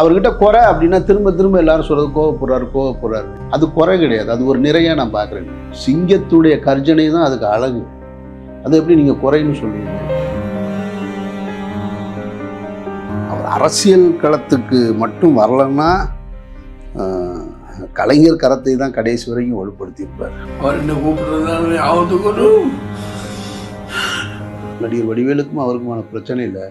அவர்கிட்ட குறை அப்படின்னா திரும்ப திரும்ப எல்லாரும் சொல்றது கோவப்படுறாரு கோவப்படுறாரு. அது குறை கிடையாது. அது ஒரு நிறையா நான் பார்க்குறேன். சிங்கத்துடைய கர்ஜனை தான் அதுக்கு அழகு. அது எப்படி நீங்க குறைன்னு சொல்லுவீங்க? அவர் அரசியல் களத்துக்கு மட்டும் வரலன்னா கலைஞர் கரத்தை தான் கடைசி வரைக்கும் வலுப்படுத்தியிருப்பார். அவர் என்ன ஆவத்துக்கணும் நடிகர் வடிவேலுக்கும் அவருக்குமான பிரச்சனை இல்லை.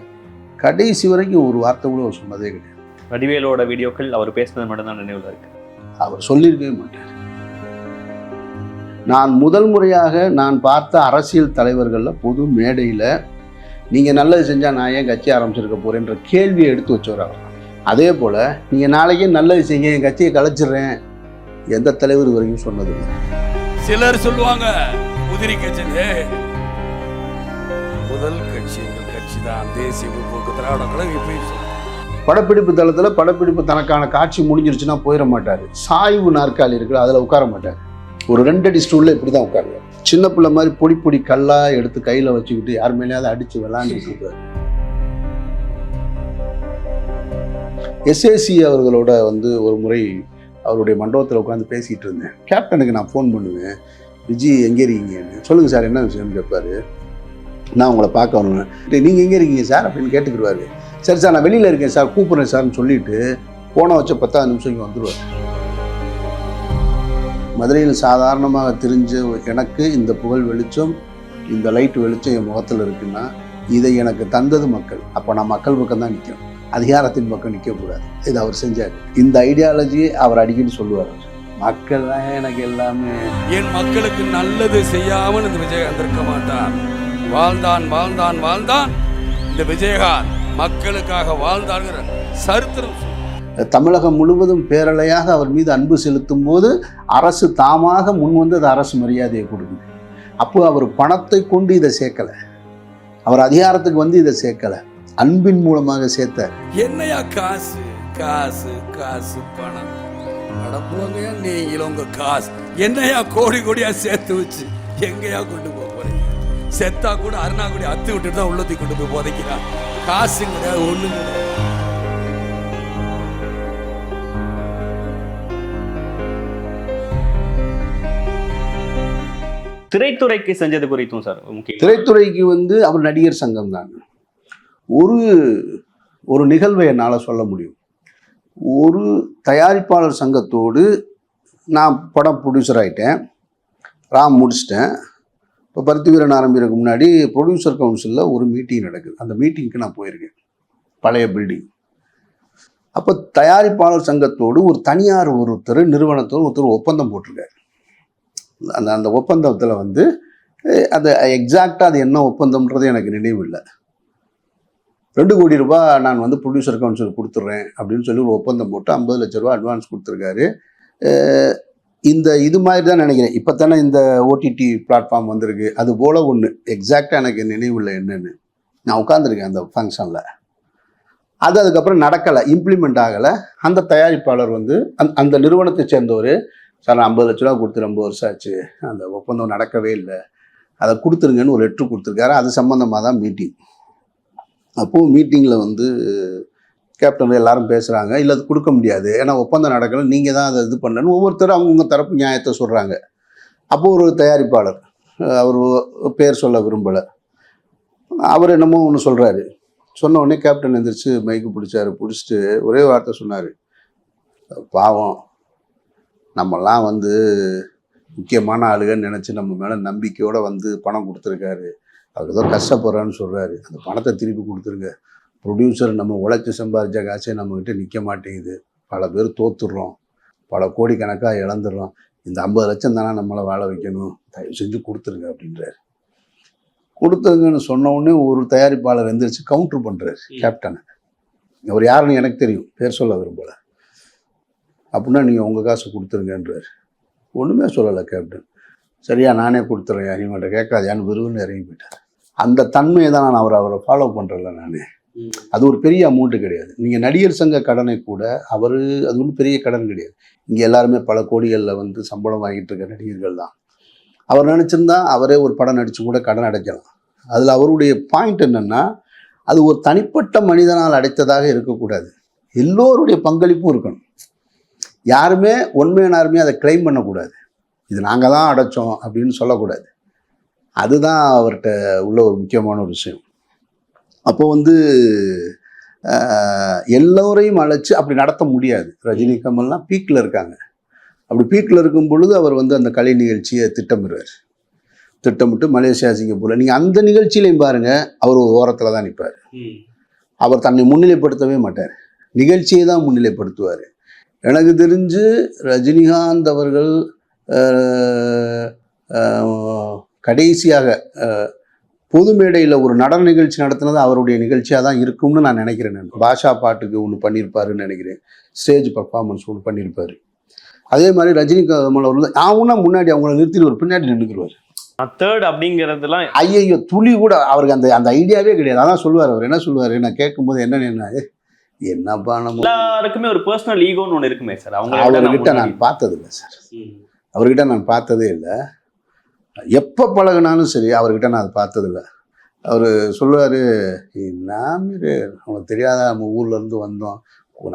கடைசி வரைக்கும் ஒரு வார்த்தை கூட அவர் சொன்னதே கிடையாது. வடிவேலோட வீடியோக்கள் அவர் பேசுனது மட்டும்தான் நினைவில் இருக்கு. அவர் சொல்லியிருக்கவே மாட்டார். நான் முதல் முறையாக நான் பார்த்த அரசியல் தலைவர்களில் பொது மேடையில் நீங்கள் நல்லது செஞ்சால் நான் ஏன் கட்சி ஆரம்பிச்சிருக்க போகிறேன்ற கேள்வியை எடுத்து வச்சவர் அவர். அதே போல் நீங்கள் நாளைக்கே நல்லது செய்ய என் கட்சியை கலைச்சிடுறேன். எந்த தலைவர் வரைக்கும் சொன்னதில்லை சிலர் சொல்லுவாங்க உதிரி கட்சி முதல் கட்சி எங்கள் கட்சி தான். தேசிய முற்போக்கு திராவிட கழகம் இப்பயும். படப்பிடிப்பு தளத்தில் படப்பிடிப்பு தனக்கான காட்சி முடிஞ்சிருச்சுன்னா போயிட மாட்டார். சாய்வு நாற்காலி இருக்குல்ல அதில் உட்கார மாட்டார். ஒரு ரெண்டடி ஸ்டூலில் இப்படி தான் உட்காருவார். சின்ன பிள்ளை மாதிரி பொடி பொடி கல்லாக எடுத்து கையில் வச்சுக்கிட்டு யார் மேலேயாவது அடித்து விளாண்டுட்டு இருப்பார். எஸ்ஏசி அவர்களோட வந்து ஒரு முறை அவருடைய மண்டபத்தில் உட்காந்து பேசிகிட்டு இருந்தேன். கேப்டனுக்கு நான் ஃபோன் பண்ணுவேன். விஜி எங்கே இருக்கீங்கன்னு சொல்லுங்கள் சார் என்ன விஷயம்னு கேட்பாரு நான் உங்களை பார்க்க வரணும். நீங்கள் எங்கே இருக்கீங்க சார்? அப்படின்னு கேட்டுக்கிடுவாரு. சரி சார் நான் வெளியில் இருக்கேன் சார் கூப்பிட்றேன் சார்னு சொல்லிட்டு போன வச்ச பத்தாவது நிமிஷம் இங்கே வந்துடுவார் மதுரையில் சாதாரணமாக தெரிஞ்ச எனக்கு இந்த புகழ் வெளிச்சம் இந்த லைட் வெளிச்சம் என் முகத்தில் இருக்குன்னா இதை எனக்கு தந்தது மக்கள். அப்போ நான் மக்கள் பக்கம் தான் நிற்கணும் அதிகாரத்தின் பக்கம் நிற்கக்கூடாது இது அவர் செஞ்சார். இந்த ஐடியாலஜி அவர் அடிக்கடி சொல்லுவார். மக்கள் தான் எனக்கு எல்லாமே. என் மக்களுக்கு நல்லது செய்யாமல் இந்த விஜயகாந்த் இருக்க மாட்டான் வாழ்ந்தான் வாழ்ந்தான் வாழ்ந்தான் இந்த விஜயகாந்த். மக்களுக்காக வாழ்ந்தாங்கிற சரித்திரம். தமிழகம் முழுவதும் பேரலையாக அவர் மீது அன்பு செலுத்தும் போது அரசு தாமாக முன்வந்து அது அரசு மரியாதையை கொடுக்குது அப்போ அவர் பணத்தை கொண்டு இதை சேர்க்கலை. அவர் அதிகாரத்துக்கு வந்து இதை சேர்க்கலை. அன்பின் மூலமாக சேர்த்தார். என்னையா காசு காசு காசு பணம்? அடப்புவங்கயா நீங்களும் உங்க காசு. என்னையா கோடி கோடியா சேர்த்து வச்சு எங்கேயா கொண்டு போக போறீங்க? செத்தா கூட அருணாக்குடி அத்து விட்டுட்டு தான் உள்ளத்தை கொண்டு போய் புதைக்கிறான். காசு கிடையாது ஒண்ணும் கிடையாது திரைத்துறைக்கு செஞ்சது குறித்தும் சார் திரைத்துறைக்கு வந்து அவர் நடிகர் சங்கம் தான் ஒரு ஒரு நிகழ்வை என்னால் சொல்ல முடியும். ஒரு தயாரிப்பாளர் சங்கத்தோடு நான் படம் ப்ரொடியூசர் ஆகிட்டேன் ராம் முடிச்சிட்டேன். இப்போ பருத்தி வீரன் ஆரம்பிக்கிறதுக்கு முன்னாடி ப்ரொடியூசர் கவுன்சிலில் ஒரு மீட்டிங் நடக்குது. அந்த மீட்டிங்க்கு நான் போயிருக்கேன். பழைய பில்டிங் அப்போ தயாரிப்பாளர் சங்கத்தோடு ஒரு தனியார் ஒருத்தர் நிறுவனத்தோடு ஒருத்தர் ஒப்பந்தம் போட்டிருக்காரு. அந்த அந்த ஒப்பந்தத்தில் வந்து அந்த எக்ஸாக்டாக அது என்ன ஒப்பந்தம்ன்றது எனக்கு நினைவு இல்லை. ரெண்டு கோடி ரூபாய் நான் வந்து ப்ரொடியூசர் கவுன்சில் கொடுத்துட்றேன் அப்படின்னு சொல்லி ஒரு ஒப்பந்தம் போட்டு ஐம்பது லட்ச ரூபா அட்வான்ஸ் கொடுத்துருக்காரு. இந்த இது மாதிரி தான் நினைக்கிறேன். இப்போ தானே இந்த ஓடிடி பிளாட்ஃபார்ம் வந்திருக்கு. அது போல் ஒன்று எக்ஸாக்டாக எனக்கு நினைவில் என்னென்னு. நான் உட்காந்துருக்கேன் அந்த ஃபங்க்ஷனில் அது அதுக்கப்புறம் நடக்கலை. இம்ப்ளிமெண்ட் ஆகலை. அந்த தயாரிப்பாளர் வந்து அந்த அந்த நிறுவனத்தை சேர்ந்தவர் சார் ஐம்பது லட்ச ரூபா கொடுத்து ரொம்ப வருஷம் ஆச்சு. அந்த ஒப்பந்தம் நடக்கவே இல்லை. அதை கொடுத்துருங்கன்னு ஒரு லெட்ரு கொடுத்துருக்காரு. அது சம்மந்தமாக தான் மீட்டிங் அப்போது மீட்டிங்கில் வந்து கேப்டன் எல்லாரும் பேசுகிறாங்க இல்லை அது கொடுக்க முடியாது. ஏன்னா ஒப்பந்தம் நடக்கணும் நீங்கள் தான் அதை இது பண்ணணும் ஒவ்வொருத்தரும் அவங்கவுங்க தரப்பு நியாயத்தை சொல்கிறாங்க அப்போது ஒரு தயாரிப்பாளர் அவர் பேர் சொல்ல விரும்பலை. அவர் என்னமோ ஒன்று சொல்கிறாரு சொன்ன உடனே கேப்டன் எந்திரிச்சு மைக்கு பிடிச்சாரு. பிடிச்சிட்டு ஒரே வார்த்தை சொன்னார். பாவம். நம்மெல்லாம் வந்து முக்கியமான ஆளுகன்னு நினச்சி நம்ம மேலே நம்பிக்கையோடு வந்து பணம் கொடுத்துருக்காரு. அவர் ஏதோ கஷ்டப்படுறான்னு சொல்கிறாரு அந்த பணத்தை திருப்பி கொடுத்துருங்க. ப்ரொடியூசர் நம்ம உழைச்சி சம்பாதிச்ச காசே நம்மக்கிட்ட நிற்க மாட்டேங்குது. பல பேர் தோத்துடுறோம். பல கோடிக்கணக்காக இழந்துடுறோம். இந்த ஐம்பது லட்சம் தானே நம்மளை வாழ வைக்கணும். தயவு செஞ்சு கொடுத்துருங்க அப்படின்றாரு. கொடுத்துருங்கன்னு சொன்ன உடனே ஒரு தயாரிப்பாளர் எந்திரிச்சு கவுண்டர் பண்ணுறாரு கேப்டனை அவர் யாருன்னு எனக்கு தெரியும். பேர் சொல்ல விரும்பலை. அப்படின்னா நீங்கள் உங்கள் காசு கொடுத்துருங்கன்றார். ஒன்றுமே சொல்லலை கேப்டன் சரியா நானே கொடுத்துட்றேன் இவங்கள்ட்ட கேட்காதியான்னு விரும்புன்னு இறங்கி போயிட்டார். அந்த தன்மையை தான் நான் அவரை அவரை ஃபாலோ பண்ணுறல நான். அது ஒரு பெரிய அமௌண்ட்டு கிடையாது. நீங்கள் நடிகர் சங்க கடனை கூட அவர் அது ஒன்றும் பெரிய கடன் கிடையாது. இங்கே எல்லாருமே பல கோடிகளில் வந்து சம்பளம் வாங்கிட்டு இருக்க நடிகர்கள் தான். அவர் நினச்சிருந்தா அவரே ஒரு படம் நடித்து கூட கடன் அடைக்கலாம். அதில் அவருடைய பாயிண்ட் என்னென்னா அது ஒரு தனிப்பட்ட மனிதனால் அடைத்ததாக இருக்கக்கூடாது. எல்லோருடைய பங்களிப்பும் இருக்கணும். யாருமே உண்மையான யாருமே அதை கிளைம் பண்ணக்கூடாது. இது நாங்கள் தான் அடைச்சோம் அப்படின்னு சொல்லக்கூடாது. அதுதான் அவர்கிட்ட உள்ள ஒரு முக்கியமான ஒரு விஷயம். அப்போ வந்து எல்லோரையும் அழைச்சி அப்படி நடத்த முடியாது. ரஜினி கமல்லாம் பீக்கில் இருக்காங்க. அப்படி பீக்கில் இருக்கும் பொழுது அவர் வந்து அந்த கலை நிகழ்ச்சியை திட்டமிடுவார் திட்டமிட்டு மலேசியா சிங்கப்பூரில் நீங்கள் அந்த நிகழ்ச்சியிலையும் பாருங்கள் அவர் ஒரு ஓரத்தில் தான் நிற்பார் அவர் தன்னை முன்னிலைப்படுத்தவே மாட்டார். நிகழ்ச்சியை தான் முன்னிலைப்படுத்துவார். எனக்கு தெரிஞ்சு ரஜினிகாந்த் அவர்கள் கடைசியாக பொது மேடையில் ஒரு நடன நிகழ்ச்சி நடத்தினது அவருடைய நிகழ்ச்சியாக தான் இருக்கும்னு நான் நினைக்கிறேன் நான். பாஷா பாட்டுக்கு ஒன்று பண்ணியிருப்பாருன்னு நினைக்கிறேன். ஸ்டேஜ் பர்ஃபார்மன்ஸ் ஒன்று பண்ணியிருப்பாரு. அதே மாதிரி ரஜினி கமல் அவர்கள் அவனா முன்னாடி அவங்கள நிறுத்திட்டு ஒரு பின்னாடி நின்றுக்குருவார் தேர்ட் அப்படிங்கிறதுலாம் ஐயையோ துளி கூட அவருக்கு அந்த அந்த ஐடியாவே கிடையாது. அதான் சொல்லுவார் அவர். என்ன சொல்லுவார்? நான் கேட்கும்போது என்ன என்ன என்னப்பா நம்ம எல்லாருக்குமே ஒரு பர்சனல் ஈகோன்னு ஒன்று இருக்குமே சார் அவங்க அவர்கிட்ட நான் பார்த்ததில்லை சார் அவர்கிட்ட நான் பார்த்ததே இல்லை. எப்போ பழகுனாலும் சரி அவர்கிட்ட நான் அதை பார்த்ததில்ல. அவர் சொல்லுவார் நாம அவனுக்கு தெரியாத? நம்ம ஊர்லேருந்து வந்தோம்.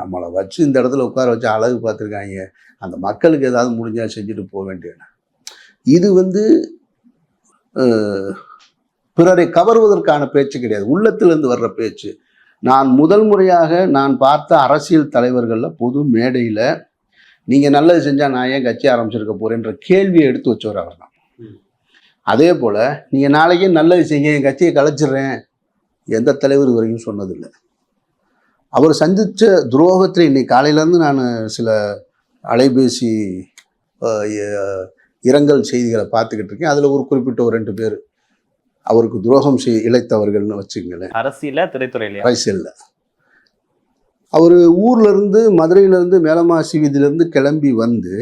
நம்மளை வச்சு இந்த இடத்துல உட்கார வச்சு அழகு பார்த்துருக்காங்க. அந்த மக்களுக்கு ஏதாவது முடிஞ்சால் செஞ்சுட்டு போக வேண்டியது. இது வந்து பிறரை கவர்வதற்கான பேச்சு கிடையாது. உள்ளத்திலிருந்து வர்ற பேச்சு. நான் முதல் முறையாக நான் பார்த்த அரசியல் தலைவர்களில் பொது மேடையில் நீங்கள் நல்லது செஞ்சால் நான் ஏன் கட்சி ஆரம்பிச்சிருக்க போகிறேன்ற கேள்வியை எடுத்து வச்சவர் அவர் தான் அதே போல் நீங்கள் நாளைக்கே நல்லது செய்யுங்க என் கட்சியை கலைச்சிடுறேன் எந்த தலைவர் இது வரைக்கும் சொன்னதில்லை. அவர் சந்தித்த துரோகத்தில் இன்னைக்கு காலையிலேருந்து நான் சில அலைபேசி இரங்கல் செய்திகளை பார்த்துக்கிட்டு இருக்கேன். அதில் ஒரு குறிப்பிட்ட ஒரு ரெண்டு பேர் அவருக்கு துரோகம் செய் இழைத்தவர்கள்னு வச்சுக்கங்களேன். அரசியல திரைத்துறையிலயா? அரசியல்ல. அவர் ஊர்ல இருந்து மதுரையில இருந்து மேலமாசி வீதியில இருந்து கிளம்பி வந்து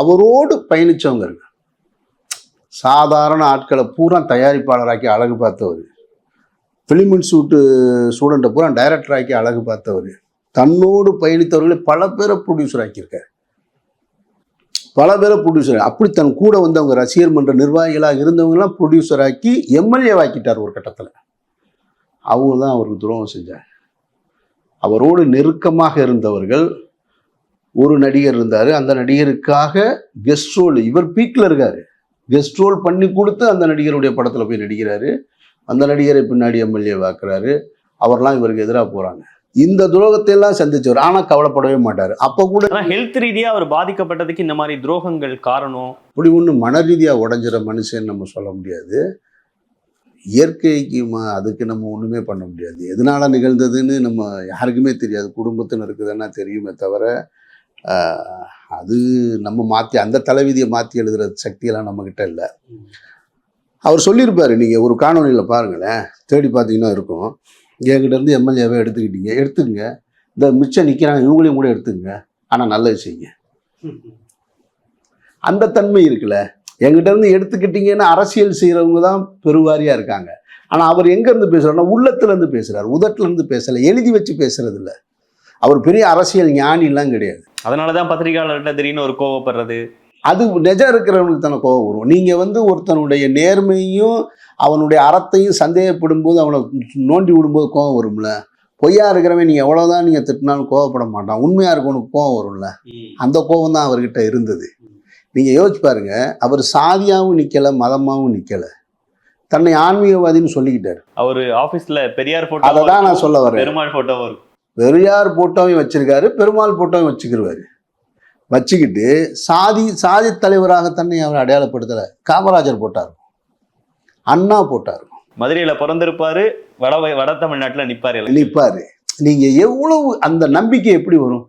அவரோடு பயணிச்சவங்க இருக்கு சாதாரண ஆட்களை பூரா தயாரிப்பாளராக்கி அழகு பார்த்தவர். ஃபிலிம் இன்ஸ்டியூட்டு ஸ்டூடெண்ட்டை பூரா டைரக்டராக்கி அழகு பார்த்தவர். தன்னோடு பயணித்தவர்களை பல பேரை ப்ரொடியூசர் ஆக்கியிருக்கார். பல பேரை ப்ரொடியூசர் அப்படி தன் கூட வந்தவங்க ரசிகர் மன்ற நிர்வாகிகளாக இருந்தவங்களாம் ப்ரொடியூசர் ஆக்கி எம்எல்ஏ ஆக்கிட்டார் ஒரு கட்டத்தில். அவங்க தான் அவருக்கு துரோகம் செஞ்சாங்க. அவரோடு நெருக்கமாக இருந்தவர்கள் ஒரு நடிகர் இருந்தார். அந்த நடிகருக்காக கெஸ்ட் ரோல் இவர் பீக்கில் இருக்காரு. கெஸ்ட் ரோல் பண்ணி கொடுத்து அந்த நடிகருடைய படத்தில் போய் நடிக்கிறாரு. அந்த நடிகரை பின்னாடி எம்எல்ஏ வாக்குறாரு. அவர்லாம் இவருக்கு எதிராக போகிறாங்க இந்த துரோகத்தை எல்லாம் சந்திச்சவர். ஆனால் கவலைப்படவே மாட்டார். அப்போ கூட ஹெல்த் ரீதியா அவர் பாதிக்கப்பட்டதுக்கு இந்த மாதிரி துரோகங்கள் காரணம்? அப்படி ஒன்று மன ரீதியாக உடஞ்சிற மனுஷன் நம்ம சொல்ல முடியாது. இயற்கைக்கு அதுக்கு நம்ம ஒன்றுமே பண்ண முடியாது. எதனால நிகழ்ந்ததுன்னு நம்ம யாருக்குமே தெரியாது. குடும்பத்தினருக்கு தானே தெரியுமே தவிர அது நம்ம மாற்றி அந்த தலைவிதியை மாற்றி எழுதுகிற சக்தியெல்லாம் நம்மக்கிட்ட இல்லை. அவர் சொல்லியிருப்பார் நீங்கள் ஒரு காணொலியில் பாருங்களேன் தேடி பார்த்தீங்கன்னா இருக்கும். என்கிட்ட இருந்து எம்எல்ஏவே எடுத்துக்கிட்டீங்க எடுத்துக்கங்க இந்த மிச்சம் நிற்கிறாங்க இவங்களையும் கூட எடுத்துங்க ஆனால் நல்லது செய்யுங்க. அந்த தன்மை இருக்குல்ல. எங்கிட்டேருந்து எடுத்துக்கிட்டீங்கன்னா அரசியல் செய்கிறவங்க தான் பெருவாரியாக இருக்காங்க. ஆனால் அவர் எங்கேருந்து இருந்து உள்ளத்துலேருந்து பேசுகிறார் உதட்டிலேருந்து பேசலை எழுதி வச்சு பேசுறது இல்லை. அவர் பெரிய அரசியல் ஞானிலாம் கிடையாது. அதனாலதான் பத்திரிகையாளர்கிட்ட திடீர்னு ஒரு கோவப்படுறது. அது நிஜம் இருக்கிறவனுக்கு தானே கோவம் வரும். நீங்க வந்து ஒருத்தனுடைய நேர்மையும் அவனுடைய அறத்தையும் சந்தேகப்படும் போது அவனை நோண்டி விடும்போது கோவம் வரும்ல? பொய்யா இருக்கிறவன் நீ எவ்வளவுதான் நீங்க திட்டினாலும் கோவப்பட மாட்டான். உண்மையா இருக்கவனுக்கு கோவம் வரும்ல? அந்த கோபம் தான் அவர்கிட்ட இருந்தது. நீங்க யோசிச்சு பாருங்க அவர் சாதியாவும் நிக்கல மதமாவும் நிக்கல. தன்னை ஆன்மீகவாதின்னு சொல்லிக்கிட்டாரு. அவரு ஆபீஸ்ல பெரியார் அதை போட்டோ தான் நான் சொல்ல வரேன். பெருமாள் போட்டோ வரும். பெரியார் போட்டோவையும் வச்சிருக்காரு பெருமாள் போட்டோவையும் வச்சுக்கிருவாரு. வச்சுக்கிட்டு சாதி சாதி தலைவராக தன்னை அவர் அடையாளப்படுத்தல. காமராஜர் போட்டார். அண்ணா போட்டார். மதுரையில பிறந்திருப்பாரு வட வட தமிழ்நாட்டுல நிப்பாரு எல்லாம். நிற்பாரு நீங்க எவ்வளவு அந்த நம்பிக்கை எப்படி வரும்?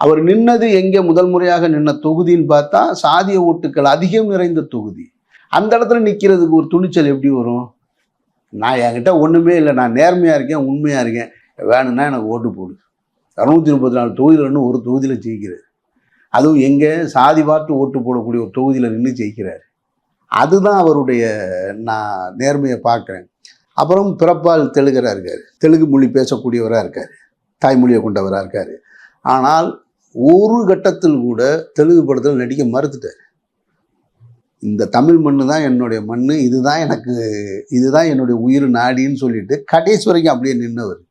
அவர் நின்னது எங்கே முதல் முறையாக நின்ன தொகுதின்னு பார்த்தா சாதிய ஓட்டுக்கள் அதிகம் நிறைந்த தொகுதி. அந்த இடத்துல நிற்கிறதுக்கு ஒரு துணிச்சல் எப்படி வரும்? நான் என்கிட்ட ஒன்றுமே இல்லை. நான் நேர்மையாக இருக்கேன் உண்மையாக இருக்கேன். வேணும்னா எனக்கு ஓட்டு போடு. இரநூத்தி முப்பத்தி நாலு தொகுதியில் இன்னும் ஒரு தொகுதியில் ஜெயிக்கிறார். அதுவும் எங்கே சாதி பார்த்து ஓட்டு போடக்கூடிய ஒரு தொகுதியில் நின்று ஜெயிக்கிறார். அதுதான் அவருடைய நான் நேர்மையை பார்க்குறேன். அப்புறம் பிறப்பால் தெலுங்கராக இருக்கார். தெலுங்கு மொழி பேசக்கூடியவராக இருக்கார். தாய்மொழியை கொண்டவராக இருக்கார். ஆனால் ஒரு கட்டத்தில் கூட தெலுங்கு படத்தில் நடிக்க மறுத்துட்டார். இந்த தமிழ் மண்ணு தான் என்னுடைய மண்ணு. இதுதான் எனக்கு இதுதான் என்னுடைய உயிர் நாடின்னு சொல்லிட்டு கடைசி வரைக்கும் அப்படியே நின்றவர்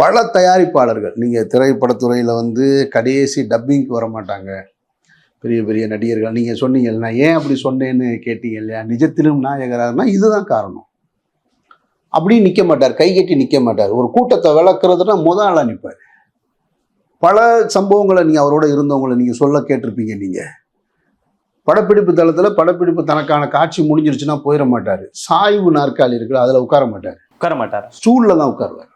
பல தயாரிப்பாளர்கள் நீங்கள் திரைப்படத்துறையில் வந்து கடைசி டப்பிங்க்கு வர மாட்டாங்க பெரிய பெரிய நடிகர்கள் நீங்கள் சொன்னீங்க நான் ஏன் அப்படி சொன்னேன்னு கேட்டீங்க இல்லையா? நிஜத்திலும் நாயகராகனா இதுதான் காரணம். அப்படி நிற்க மாட்டார் கை கட்டி நிற்க மாட்டார். ஒரு கூட்டத்தை விளக்குறதுனா முத ஆளாக நிற்பார் பல சம்பவங்களை நீங்கள் அவரோட இருந்தவங்களை நீங்கள் சொல்ல கேட்டிருப்பீங்க நீங்கள் படப்பிடிப்பு தளத்தில் படப்பிடிப்பு தனக்கான காட்சி முடிஞ்சிருச்சுன்னா போயிட மாட்டார். சாய்வு நாற்காலி இருக்குது அதில் உட்கார மாட்டார். உட்கார மாட்டாரா. ஸ்டூலில் தான் உட்காருவார்.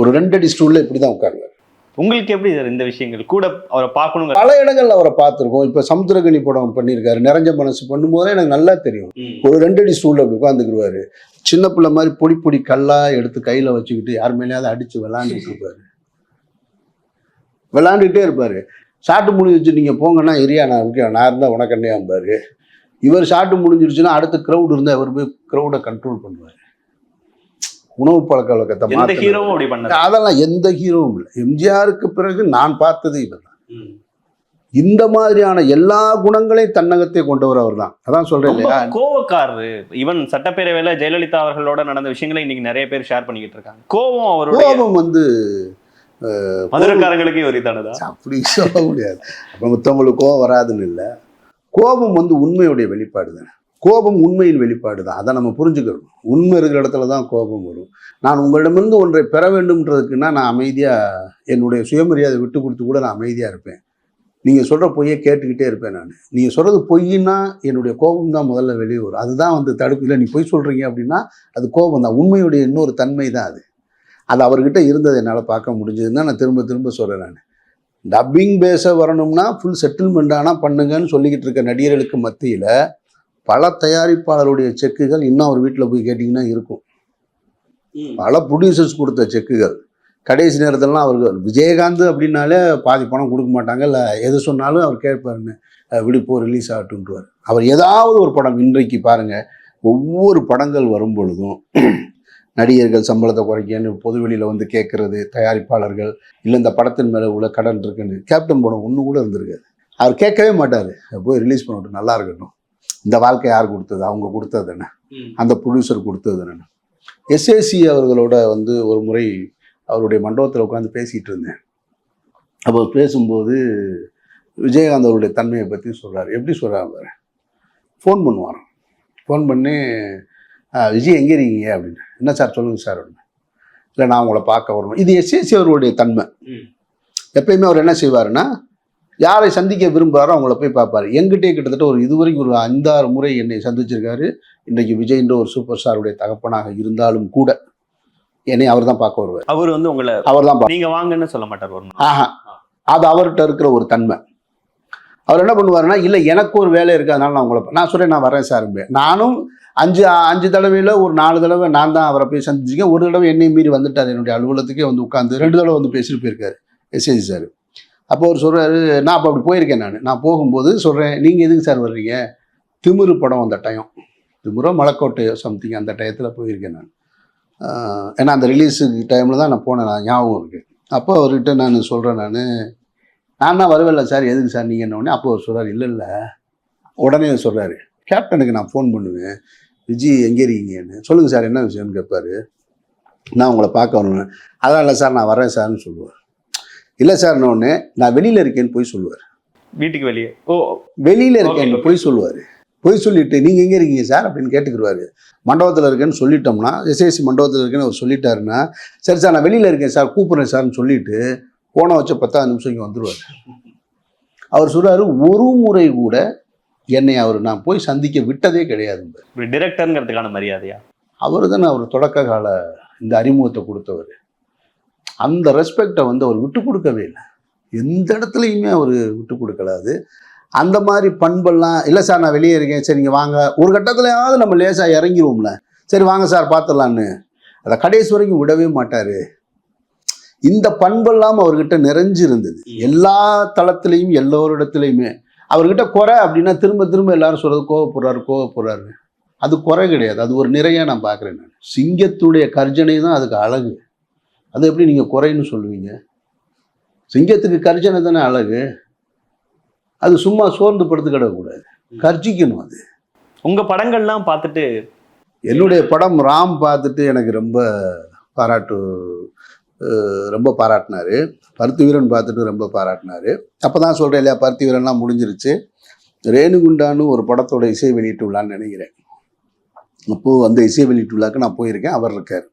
ஒரு ரெண்டடி ஸ்டூலில் இப்படி தான் உட்காருவார். உங்களுக்கு எப்படி சார் இந்த விஷயங்கள்? கூட அவரை பார்க்கணுங்க பல இடங்கள்ல அவரை பார்த்துருக்கோம். இப்போ சமுத்திரகனி படம் பண்ணியிருக்காரு. நிறைஞ்ச மனசு பண்ணும்போதே எனக்கு நல்லா தெரியும். ஒரு ரெண்டடி ஸ்டூலில் அப்படி உட்காந்துக்குருவாரு சின்ன பிள்ளை மாதிரி பொடி பொடி கல்லா எடுத்து கையில் வச்சுக்கிட்டு யார் மேலேயாவது அடித்து விளாண்டுட்டு இருப்பாரு. விளாண்டுக்கிட்டே இருப்பாரு. ஷாட்டு முடிஞ்சிச்சு நீங்கள் போங்கன்னா எரியா நான் இருக்கேன். நான் இருந்தால் உனக்கண்ணே அம்பாரு இவர் ஷாட்டு முடிஞ்சிருச்சுன்னா அடுத்த க்ரௌட் இருந்தால் அவர் போய் க்ரௌடை கண்ட்ரோல் பண்ணுவார். உணவு பழக்க வழக்கத்தை எந்த. ஹீரோவும் அப்படி பண்ணல. அதெல்லாம் எந்த ஹீரோவும் இல்லை. எம்ஜிஆருக்கு பிறகு நான் பார்த்தது இவர் தான் இந்த மாதிரியான எல்லா குணங்களையும் தன்னகத்தை கொண்டவர் அவர் தான் அதான் சொல்றேன் இல்லையா? கோவக்காரரு. ஈவன் சட்டப்பேரவையில ஜெயலலிதா அவர்களோட நடந்த விஷயங்களை இன்னைக்கு நிறைய பேர் ஷேர் பண்ணிக்கிட்டு இருக்காங்க. கோவம் அவருடைய கோபம் வந்து மதுரக்காரங்களுக்கே உரித்தானதா? அப்படி சொல்ல முடியாது. அப்போ மற்றவங்களுக்கு கோபம் வராதுன்னு இல்லை. கோபம் வந்து உண்மையுடைய வெளிப்பாடு தானே. கோபம் உண்மையின் வெளிப்பாடு தான் அதை நம்ம புரிஞ்சுக்கணும். உண்மை இருக்கிற இடத்துல தான் கோபம் வரும். நான் உங்களிடமிருந்து ஒன்றை பெற வேண்டும்ன்றதுக்குன்னா நான் அமைதியாக என்னுடைய சுயமரியாதை விட்டு கொடுத்து கூட நான் அமைதியாக இருப்பேன். நீங்கள் சொல்கிற பொய்யை கேட்டுக்கிட்டே இருப்பேன் நான். நீங்கள் சொல்கிறது பொய்னா என்னுடைய கோபம் தான் முதல்ல வெளியே வரும். அதுதான் வந்து தடுப்பு இல்லை நீ பொய் சொல்கிறீங்க அப்படின்னா அது கோபம் தான். உண்மையுடைய இன்னொரு தன்மை தான் அது. அது அவர்கிட்ட இருந்ததை என்னால் பார்க்க முடிஞ்சதுன்னா நான் திரும்ப திரும்ப சொல்கிறேன் நான். டப்பிங் பேச வரணும்னா ஃபுல் செட்டில்மெண்ட் ஆனால் பண்ணுங்கன்னு சொல்லிக்கிட்டு இருக்க நடிகர்களுக்கு மத்தியில் பல தயாரிப்பாளருடைய செக்குகள் இன்னும் அவர் வீட்டில் போய் கேட்டிங்கன்னா இருக்கும். பல ப்ரொடியூசர்ஸ் கொடுத்த செக்குகள். கடைசி நேரத்திலலாம் அவருக்கு விஜயகாந்த் அப்படின்னாலே பாதி பணம் கொடுக்க மாட்டாங்க. இல்லை எது சொன்னாலும் அவர் கேட்பாருன்னு விடுப்போ ரிலீஸ் ஆகட்டுன்றார் அவர் ஏதாவது ஒரு படம் இன்றைக்கு பாருங்கள் ஒவ்வொரு படங்கள் வரும் பொழுதும் நடிகர்கள் சம்பளத்தை குறைக்கன்னு பொதுவெளியில் வந்து கேட்குறது தயாரிப்பாளர்கள் இல்லை இந்த படத்தின் மேலே உள்ள கடன் இருக்குன்னு. கேப்டன் படம் ஒன்று கூட இருந்திருக்காது. அவர் கேட்கவே மாட்டார். போய் ரிலீஸ் பண்ணட்டும் நல்லா இருக்கட்டும். இந்த வாழ்க்கை யார் கொடுத்தது? அவங்க கொடுத்தது என்ன? அந்த ப்ரொடியூசர் கொடுத்தது என்ன? எஸ்ஏசி அவர்களோட வந்து ஒரு முறை அவருடைய மண்டபத்தில் உட்காந்து பேசிகிட்டு இருந்தேன். அப்போ பேசும்போது விஜயகாந்த் அவருடைய தன்மையை பற்றி சொல்கிறார் எப்படி சொல்கிறார் பாரு? ஃபோன் பண்ணுவாராம். ஃபோன் பண்ணி "ஆ, விஜய் எங்கே இருக்கீங்க? அப்படின்னு. என்ன சார்? சொல்லுங்கள் சார். அப்படின்னு. இல்லை நான் உங்களை பார்க்க வரணும். இது எஸ்ஏசி அவருடைய தன்மை. எப்பயுமே அவர் என்ன செய்வாருன்னா யாரை சந்திக்க விரும்புகிறாரோ அவங்கள போய் பார்ப்பாரு. எங்கிட்டே கிட்டத்தட்ட ஒரு இதுவரைக்கும் ஒரு ஐந்தாறு முறை என்னை சந்திச்சிருக்காரு. இன்றைக்கு விஜய்ன்ற ஒரு சூப்பர் ஸ்டாருடைய தகப்பனாக இருந்தாலும் கூட என்னை அவர் தான் பார்க்க வருவார். அவர் வந்து உங்களை அவர் தான் நீங்க வாங்கன்னு சொல்ல மாட்டார். ஆஹா. அது அவர்கிட்ட இருக்கிற ஒரு தன்மை. அவர் என்ன பண்ணுவாருன்னா இல்லை எனக்கு ஒரு வேலை இருக்குது அதனால நான் உங்களை நான் சொல்கிறேன் நான் வரேன் சார். நானும் அஞ்சு அஞ்சு தடவையில் ஒரு நாலு தடவை நான் தான் அவரை போய் சந்திச்சிருக்கேன். ஒரு தடவை என்னை மீறி வந்துட்டார். என்னுடைய அலுவலகத்துக்கே வந்து உட்காந்து ரெண்டு தடவை வந்து பேசிட்டு போயிருக்காரு. SAC sir. அப்போ அவர் சொல்கிறாரு நான் அப்போ அப்படி போயிருக்கேன் நான். நான் போகும்போது சொல்கிறேன் நீங்கள் எதுக்கு சார் வர்றீங்க? திமிரு படம் அந்த டயம் திமிரோ மலைக்கோட்டை சம்திங் அந்த டயத்தில் போயிருக்கேன் நான். ஏன்னா அந்த ரிலீஸுக்கு டைமில் தான் நான் போனேன் நான் ஞாபகம் இருக்குது அப்போ அவர்கிட்ட நான் சொல்கிறேன் நான். நான் தான் வரவில்லை சார் எதுக்கு சார் நீங்கள் என்ன அப்போ அவர் சொல்கிறார் இல்லை இல்லை. உடனே சொல்கிறாரு கேப்டனுக்கு நான் ஃபோன் பண்ணுவேன். விஜய் எங்கே இருக்கீங்கன்னு? சொல்லுங்கள் சார் என்ன விஷயம்னு கேட்பாரு நான் உங்களை பார்க்க வரணும் அதான் இல்லை சார் நான் வரேன் சார்னு சொல்லுவேன் இல்லை சார் ஒன்று நான் வெளியில் இருக்கேன்னு போய் சொல்லுவார். வீட்டுக்கு வெளியே. ஓ வெளியில் இருக்கேன்னு. போய் சொல்லுவார். போய் சொல்லிட்டு நீங்கள் எங்கே இருக்கீங்க சார்? அப்படின்னு கேட்டுக்கிடுவாரு மண்டபத்தில் இருக்கேன்னு சொல்லிட்டோம்னா எஸ்எஸ்சி மண்டபத்தில் இருக்கேன்னு அவர் சொல்லிட்டாருன்னா சரி சார் நான் வெளியில் இருக்கேன் சார் கூப்பிட்றேன் சார்னு சொல்லிட்டு போன வச்ச பத்தாவது நிமிஷம் இங்கே வந்துருவார். அவர் சொல்றாரு ஒரு முறை கூட என்னை அவர் நான் போய் சந்திக்க விட்டதே கிடையாது. டிரெக்டருங்கிறதுக்கான மரியாதையா? அவர் தானே அவர் தொடக்க கால இந்த அறிமுகத்தை கொடுத்தவர். அந்த ரெஸ்பெக்டை வந்து அவர் விட்டு கொடுக்கவே இல்லை. எந்த இடத்துலையுமே அவர் விட்டு கொடுக்கலாது அந்த மாதிரி பண்பெல்லாம் இல்லை சார் நான் வெளியே இருக்கேன். சரி நீங்கள் வாங்க. ஒரு கட்டத்துலையாவது நம்ம லேசாக இறங்கிருவோம்ல. சரி வாங்க சார் பார்த்துடலான்னு அதை கடைசி வரைக்கும் விடவே மாட்டார். இந்த பண்பெல்லாம் அவர்கிட்ட நிறைஞ்சு இருந்தது எல்லா தளத்திலையும் எல்லோரிடத்துலையுமே. அவர்கிட்ட குறை அப்படின்னா திரும்ப திரும்ப எல்லாரும் சொல்கிறது கோவப்படுறாரு கோவப்படுறாரு. அது குறை கிடையாது. அது ஒரு நிறைய நான் பார்க்குறேன் நான். சிங்கத்துடைய கர்ஜனை தான் அதுக்கு அழகு. அது எப்படி நீங்கள் குறைன்னு சொல்லுவீங்க? சிங்கத்துக்கு கர்ஜனை தானே அழகு. அது சும்மா சோர்ந்து படுத்து கிடக்கக்கூடாது. கர்ஜிக்கணும் அது. உங்க படங்கள்லாம் பார்த்துட்டு என்னுடைய படம் ராம் பார்த்துட்டு எனக்கு ரொம்ப பாராட்டு ரொம்ப பாராட்டினாரு. பருத்தி வீரன் பார்த்துட்டு ரொம்ப பாராட்டினாரு. அப்போ தான் சொல்கிறேன் இல்லையா பருத்தி வீரன்லாம் முடிஞ்சிருச்சு. ரேணுகுண்டான்னு ஒரு படத்தோட இசை வெளியீட்டு விழான்னு நினைக்கிறேன். அப்போது அந்த இசை வெளியீட்டு விழாக்கு நான் போயிருக்கேன். அவர் இருக்கார்.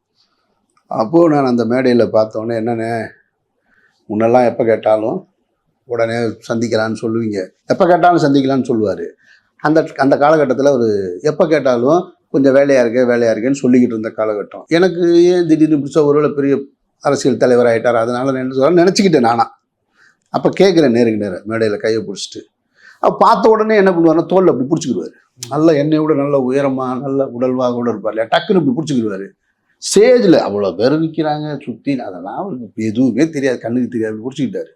அப்போது நான் அந்த மேடையில் பார்த்தோன்னே என்னென்ன முன்னெல்லாம் எப்போ கேட்டாலும் உடனே சந்திக்கலான்னு சொல்லுவீங்க. எப்போ கேட்டாலும் சந்திக்கலான்னு சொல்லுவார். அந்த அந்த காலகட்டத்தில் ஒரு எப்போ கேட்டாலும் கொஞ்சம் வேலையாக இருக்கே வேலையாக இருக்கேன்னு சொல்லிக்கிட்டு இருந்த காலகட்டம். எனக்கு ஏன் திடீர்னு பிடிச்ச ஒருவேளை பெரிய அரசியல் தலைவர் ஆகிட்டார் அதனால் நான் என்ன சொல்ல நினச்சிக்கிட்டேன் நானா. அப்போ கேட்குறேன் நேருக்கு நேரம் மேடையில் கையை பிடிச்சிட்டு. அப்போ பார்த்த உடனே என்ன பண்ணுவார்னா தோல் அப்படி பிடிச்சிக்கிடுவார். நல்ல என்னை விட நல்ல உயரமாக நல்ல உடல்வாக கூட இருப்பார் இல்லையா? டக்குன்னு இப்படி பிடிச்சிக்கிடுவார். ஸ்டேஜில் அவ்வளோ பேர் நிற்கிறாங்க சுற்றி அதெல்லாம் அவருக்கு எதுவுமே தெரியாது கண்ணுக்கு தெரியாது பிடிச்சிக்கிட்டாரு.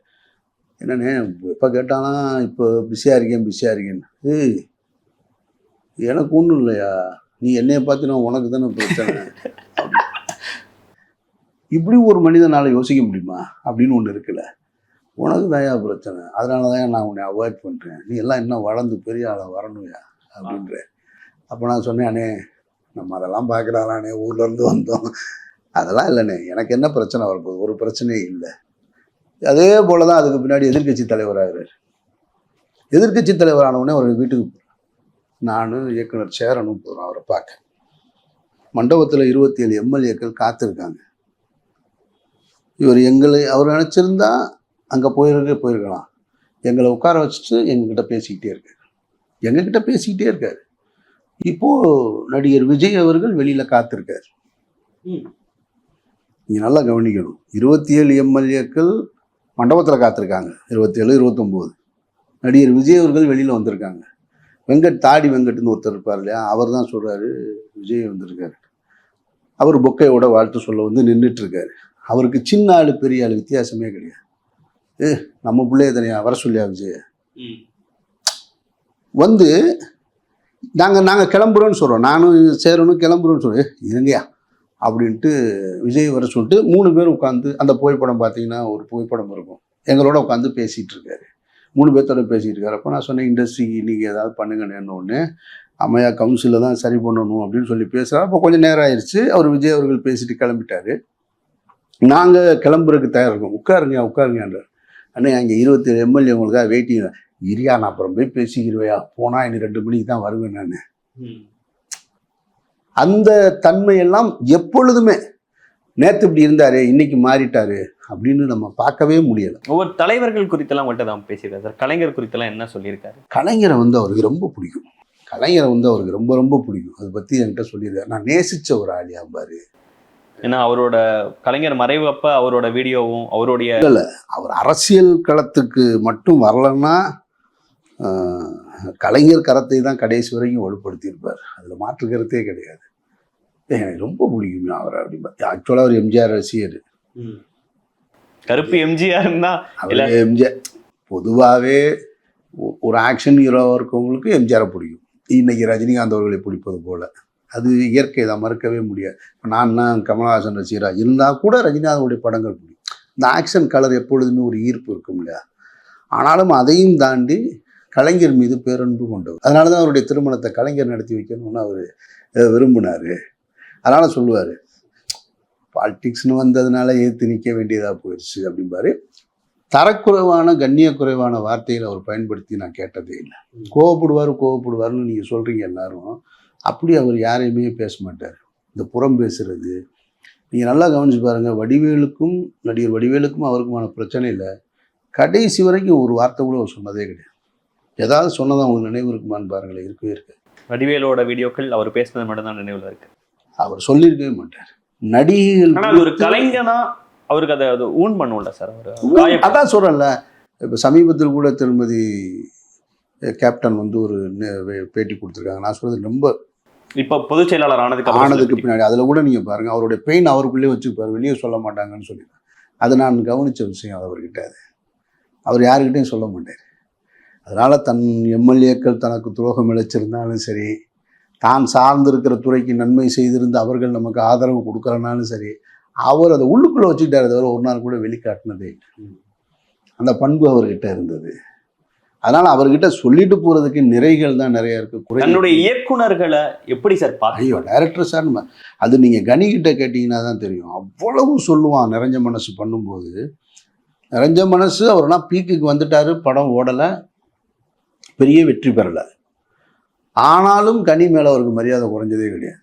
என்னண்ணே எப்போ கேட்டாலும் இப்போ பிஸியாக இருக்கேன் பிஸியாக இருக்கேன்னு ஏய் எனக்கு ஒன்றும் இல்லையா? நீ என்னைய பார்த்தினா உனக்கு தானே பிரச்சனை? இப்படி ஒரு மனிதனால் யோசிக்க முடியுமா? அப்படின்னு ஒன்று இருக்குல்ல. உனக்கு தாயா பிரச்சனை. அதனால தான் நான் உன்னை அவாய்ட் பண்ணுறேன் நீ எல்லாம் இன்னும் வளர்ந்து பெரிய ஆளாக வரணும்யா அப்படின்ற. அப்போ நான் சொன்னேன் அண்ணே நம்ம அதெல்லாம் பார்க்குறாளானே ஊர்லேருந்து வந்தோம். அதெல்லாம் இல்லைண்ணே. எனக்கு என்ன பிரச்சனை வரப்போகுது? ஒரு பிரச்சனையும் இல்லை. அதே போல தான் அதுக்கு பின்னாடி எதிர்க்கட்சி தலைவராகிறார் எதிர்க்கட்சி தலைவரான உடனே அவர் வீட்டுக்கு போகிறேன் நான் இயக்குனர் சேரனும் போகிறோம் அவரை பார்க்க. மண்டபத்தில் இருபத்தி ஏழு எம்எல்ஏக்கள் காத்திருக்காங்க. இவர் எங்களை அவர் நினச்சிருந்தா அங்கே போயிருக்க போயிருக்கலாம். எங்களை உட்கார வச்சுட்டு எங்ககிட்ட பேசிக்கிட்டே இருக்காரு. எங்ககிட்ட பேசிக்கிட்டே இருக்காரு. இப்போது நடிகர் விஜய் அவர்கள் வெளியில் காத்திருக்காரு. நீ நல்லா கவனிக்கணும். இருபத்தி ஏழு எம்எல்ஏக்கள் மண்டபத்தில் காத்திருக்காங்க. இருபத்தேழு இருபத்தொம்போது. நடிகர் விஜய் அவர்கள் வெளியில் வந்திருக்காங்க. வெங்கட் தாடி வெங்கட்னு ஒருத்தர் இருப்பார் இல்லையா? அவர் தான் சொல்கிறாரு விஜய் வந்திருக்காரு. அவர் பொக்கையோட வாழ்த்து சொல்ல வந்து நின்றுட்டு இருக்காரு அவருக்கு சின்ன ஆளு பெரிய ஆளு வித்தியாசமே கிடையாது. ஏ நம்ம பிள்ளைய தனியா வர சொல்லியா விஜய்? வந்து நாங்கள் நாங்கள் கிளம்புறோன்னு சொல்கிறோம் நானும் சேரணும் கிளம்புறோன்னு சொல்கிறேன் இருங்கயா அப்படின்ட்டு விஜய் வர சொல்லிட்டு மூணு பேர் உட்காந்து அந்த புகைப்படம் பார்த்தீங்கன்னா ஒரு புகைப்படம் இருக்கும். எங்களோட உட்காந்து பேசிகிட்டு இருக்காரு. மூணு பேர்த்தோட பேசிகிட்டு இருக்காரு. அப்போ நான் சொன்னேன் இண்டஸ்ட்ரிக்கு நீங்கள் ஏதாவது பண்ணுங்கன்னு. ஒன்று அம்மையா கவுன்சிலில் தான் சரி பண்ணணும் அப்படின்னு சொல்லி பேசுகிறார் அப்போ கொஞ்சம் நேரம் ஆயிடுச்சு. அவர் விஜய் அவர்கள் பேசிட்டு கிளம்பிட்டாரு. நாங்கள் கிளம்புறதுக்கு தயார் இருக்கோம். உட்காருங்க உட்காருங்கன்றார் அண்ணே அங்கே இருபத்தேழு எம்எல்ஏ உங்களுக்காக வெயிட்டிங் இரியா நான் அப்புறம் போய் பேசிக்கிருவையா? போனால் இன்னும் ரெண்டு மணிக்கு தான் வருவேன் நான். அந்த தன்மையெல்லாம் எப்பொழுதுமே நேற்று இப்படி இருந்தாரு இன்னைக்கு மாறிட்டாரு அப்படின்னு நம்ம பார்க்கவே முடியலை. ஒவ்வொரு தலைவர்கள் குறித்தெல்லாம் உங்கள்கிட்ட தான் பேசியிருக்காரு சார். கலைஞர் குறித்தெல்லாம் என்ன சொல்லியிருக்காரு? கலைஞரை வந்து அவருக்கு ரொம்ப பிடிக்கும். கலைஞரை வந்து அவருக்கு ரொம்ப ரொம்ப பிடிக்கும். அதை பற்றி என்கிட்ட சொல்லியிருக்காரு. நான் நேசித்த ஒரு ஆளியா பாரு. ஏன்னா அவரோட கலைஞர் மறைவு அப்ப அவரோட வீடியோவும் அவருடைய அவர் அரசியல் களத்துக்கு மட்டும் வரலன்னா கலைஞர் கரத்தை தான் கடைசி வரைக்கும் வலுப்படுத்தியிருப்பார். அதில் மாற்று கருத்தே கிடையாது. எனக்கு ரொம்ப பிடிக்குமே அவர் அப்படின்பா ஆக்சுவலாக அவர் எம்ஜிஆர் ரசிகர். கருப்பு எம்ஜிஆர் தான் அவர் எம்ஜிஆர் பொதுவாகவே ஒரு ஆக்ஷன் ஹீரோவாக இருக்கவங்களுக்கு எம்ஜிஆரை பிடிக்கும். இன்னைக்கு ரஜினிகாந்த் அவர்களை பிடிப்பது போல. அது இயற்கை தான் மறுக்கவே முடியாது. இப்ப நான் தான் கமலஹாசன் ரசிகராக இருந்தால் கூட ரஜினிகாந்தோடைய படங்கள் பிடிக்கும். இந்த ஆக்ஷன் கலர் எப்பொழுதுமே ஒரு ஈர்ப்பு இருக்கும் இல்லையா? ஆனாலும் அதையும் தாண்டி கலைஞர் மீது பேரன்பு கொண்டவர். அதனால தான் அவருடைய திருமணத்தை கலைஞர் நடத்தி வைக்கணும்னு அவர் விரும்பினார். அதனால் சொல்லுவார் பாலிட்டிக்ஸ்னு வந்ததுனால ஏற்று நிற்க வேண்டியதாக போயிடுச்சு அப்படிம்பாரு. தரக்குறைவான கண்ணியக்குறைவான வார்த்தைகளை அவர் பயன்படுத்தி நான் கேட்டதே இல்லை. கோவப்படுவார் கோவப்படுவார்னு நீங்கள் சொல்கிறீங்க எல்லாரும். அப்படி அவர் யாரையுமே பேச மாட்டார். இந்த புறம் பேசுறது. நீங்கள் நல்லா கவனிச்சு பாருங்கள் வடிவேலுக்கும் நடிகர் வடிவேலுக்கும் அவருக்குமான பிரச்சனை இல்லை. கடைசி வரைக்கும் ஒரு வார்த்தை கூட அவர் சொன்னதே கிடையாது. ஏதாவது சொன்னதான் உங்களுக்கு நினைவு இருக்குமான்னு பாருங்களேன் இருக்கவே இருக்கு வடிவேலோட வீடியோக்கள் அவர் பேசுனது மட்டும் தான் நினைவுல இருக்கு. அவர் சொல்லியிருக்கவே மாட்டார். நடிகைகள் ஒரு கலைஞனா அவருக்கு அதை அது ஊன் பண்ணும்ல சார் அவர். அதான் சொல்கிறேன்ல இப்போ சமீபத்தில் கூட திருமதி கேப்டன் வந்து ஒரு பேட்டி கொடுத்துருக்காங்க. நான் சொல்றது ரொம்ப இப்ப பொதுச் செயலாளர் ஆனதுக்கு ஆனதுக்கு பின்னாடி அதில் கூட நீங்கள் பாருங்கள் அவருடைய பெயின் அவருக்குள்ளே வச்சுப்பார் வெளியே சொல்ல மாட்டாங்கன்னு சொல்லி அது நான் கவனித்த விஷயம் அவர்கிட்ட அது. அவர் யாருக்கிட்டையும் சொல்ல மாட்டார். அதனால் தன் எம்எல்ஏக்கள் தனக்கு துரோகம் இழைச்சிருந்தாலும் சரி தான் சார்ந்திருக்கிற துறைக்கு நன்மை செய்திருந்து அவர்கள் நமக்கு ஆதரவு கொடுக்குறனாலும் சரி அவர் அதை உள்ளுக்குள்ளே வச்சுக்கிட்டாரு தவிர ஒரு நாள் கூட வெளிக்காட்டினதே அந்த பண்பு அவர்கிட்ட இருந்தது. அதனால அவர்கிட்ட சொல்லிட்டு போறதுக்கு நிறைகள் தான் நிறைய இருக்கு. குறை தன்னுடைய இயக்குனர்களை எப்படி சார் ஐயோ டைரக்டர் சார் நம்ம அது நீங்க கனிகிட்ட கேட்டீங்கன்னா தான் தெரியும். அவ்வளவு சொல்லுவான் நிறைஞ்ச மனசு பண்ணும்போது. நிறைஞ்ச மனசு அவர்லாம் பீக்குக்கு வந்துட்டாரு படம் ஓடலை. பெரிய வெற்றி பெறல. ஆனாலும் கனி மேல அவருக்கு மரியாதை குறைஞ்சதே கிடையாது.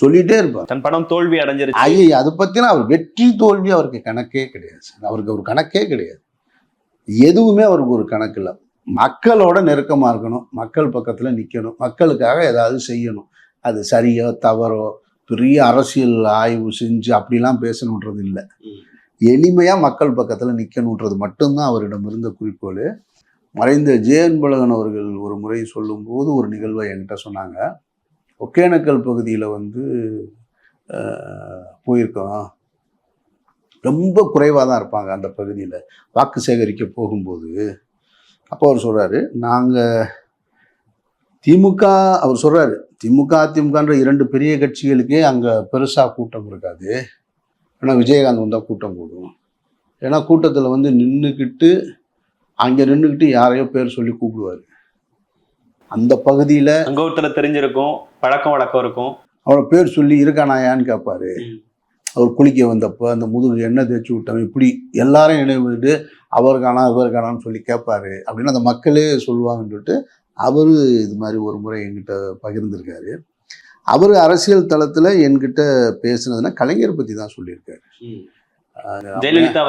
சொல்லிட்டே இருப்பார். தன் படம் தோல்வி அடைஞ்சிருச்சு. ஐய அதை பத்தினா அவர் வெற்றி தோல்வி அவருக்கு கணக்கே கிடையாது. சார் அவருக்கு ஒரு கணக்கே கிடையாது. எதுவுமே அவருக்கு ஒரு கணக்கு இல்லை. மக்களோட நெருக்கமா இருக்கணும். மக்கள் பக்கத்துல நிக்கணும். மக்களுக்காக ஏதாவது செய்யணும். அது சரியோ தவறோ பெரிய அரசியல் ஆய்வு செஞ்சு அப்படிலாம் பேசணுன்றது இல்லை. ம். எளிமையா மக்கள் பக்கத்துல நிக்கணுன்றது மட்டும்தான் அவரிடம் இருந்த குறிக்கோள். மறைந்த ஜே அன்பழகன் அவர்கள் ஒரு முறை சொல்லும்போது ஒரு நிகழ்வை என்கிட்ட சொன்னாங்க. ஒகேனக்கல் பகுதியில் வந்து போயிருக்கோம். ரொம்ப குறைவாக தான் இருப்பாங்க அந்த பகுதியில். வாக்கு சேகரிக்க போகும்போது. அப்போ அவர் சொல்கிறாரு நாங்கள் திமுக அவர் சொல்கிறாரு திமுக அதிமுகன்ற இரண்டு பெரிய கட்சிகளுக்கே அங்கே பெருசாக கூட்டம் இருக்காது. ஏன்னா விஜயகாந்த் வந்தால் கூட்டம் கூடும். ஏன்னா கூட்டத்தில் வந்து நின்றுக்கிட்டு அங்கே நின்றுக்கிட்டு யாரையோ பேர் சொல்லி கூப்பிடுவார். அந்த பகுதியில் அங்க ஒருத்தர் தெரிஞ்சிருக்கும் பழக்கம் வழக்கம் இருக்கும். அவரை பேர் சொல்லி இருக்கானாயான்னு கேட்பாரு. அவர் குளிக்க வந்தப்போ அந்த முதுகு எண்ணெய் தேய்ச்சி விட்டவன் இப்படி எல்லாரும் நினைவுட்டு அவருக்கானா இவருக்கானான்னு சொல்லி கேட்பாரு அப்படின்னு அந்த மக்களே சொல்லுவாங்கன்னு சொல்லிட்டு அவர் இது மாதிரி ஒரு முறை என்கிட்ட பகிர்ந்திருக்காரு. அவர் அரசியல் தளத்தில் என்கிட்ட பேசுனதுன்னா கலைஞர் பற்றி தான் சொல்லியிருக்காரு.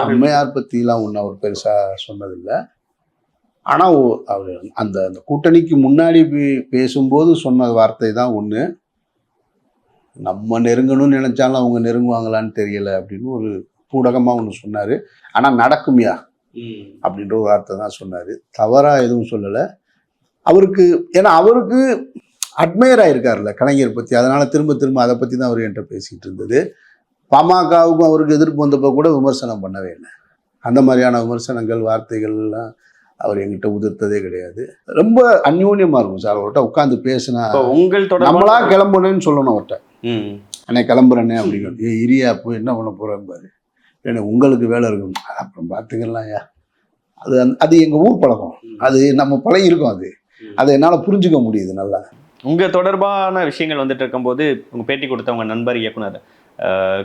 அம்மையார் பற்றிலாம் ஒன்றும் அவர் பெருசாக சொன்னதில்லை. ஆனால் அவர் அந்த அந்த கூட்டணிக்கு முன்னாடி பேசும்போது சொன்ன வார்த்தை தான் ஒன்று நம்ம நெருங்கணும்னு நினைச்சாலும் அவங்க நெருங்குவாங்களான்னு தெரியல அப்படின்னு ஒரு பூடகமாக ஒன்று சொன்னார். ஆனால் நடக்கும்யா. அப்படின்ற ஒரு வார்த்தை தான் சொன்னார். தவறாக எதுவும் சொல்லலை. அவருக்கு ஏன்னா அவருக்கு அட்மையர் ஆயிருக்காருல்ல கலைஞர் பற்றி அதனால திரும்ப திரும்ப அதை பற்றி தான் அவர் என்கிட்ட பேசிகிட்டு இருந்தது. பாமகவுக்கும் அவருக்கு எதிர்ப்பு வந்தப்போ கூட விமர்சனம் பண்ணவே இல்லை. அந்த மாதிரியான விமர்சனங்கள் வார்த்தைகள்லாம் அவர் என்கிட்ட உதிர்த்ததே கிடையாது. ரொம்ப அந்யோன்யமாக இருக்கும் சார் அவர்கிட்ட உட்காந்து பேசினா. இப்போ உங்கள் நம்மளா கிளம்பணும்னு சொல்லணும் அவர்கிட்ட. அண்ணே கிளம்புறேனே அப்படின்னு ஏ இரியா போய் என்ன பண்ண போகிறேன் பாரு. ஏன்னா உங்களுக்கு வேலை இருக்கும். "அது அப்புறம் பார்த்துக்கலாம் ஐயா. அது அது எங்கள் ஊர் பழக்கம். அது நம்ம பழகி இருக்கோம் அது. அதை என்னால் புரிஞ்சுக்க முடியுது நல்லா. உங்க தொடர்பான விஷயங்கள் வந்துட்டு இருக்கும்போது உங்க பேட்டி கொடுத்த உங்க நண்பர் இயக்குனர்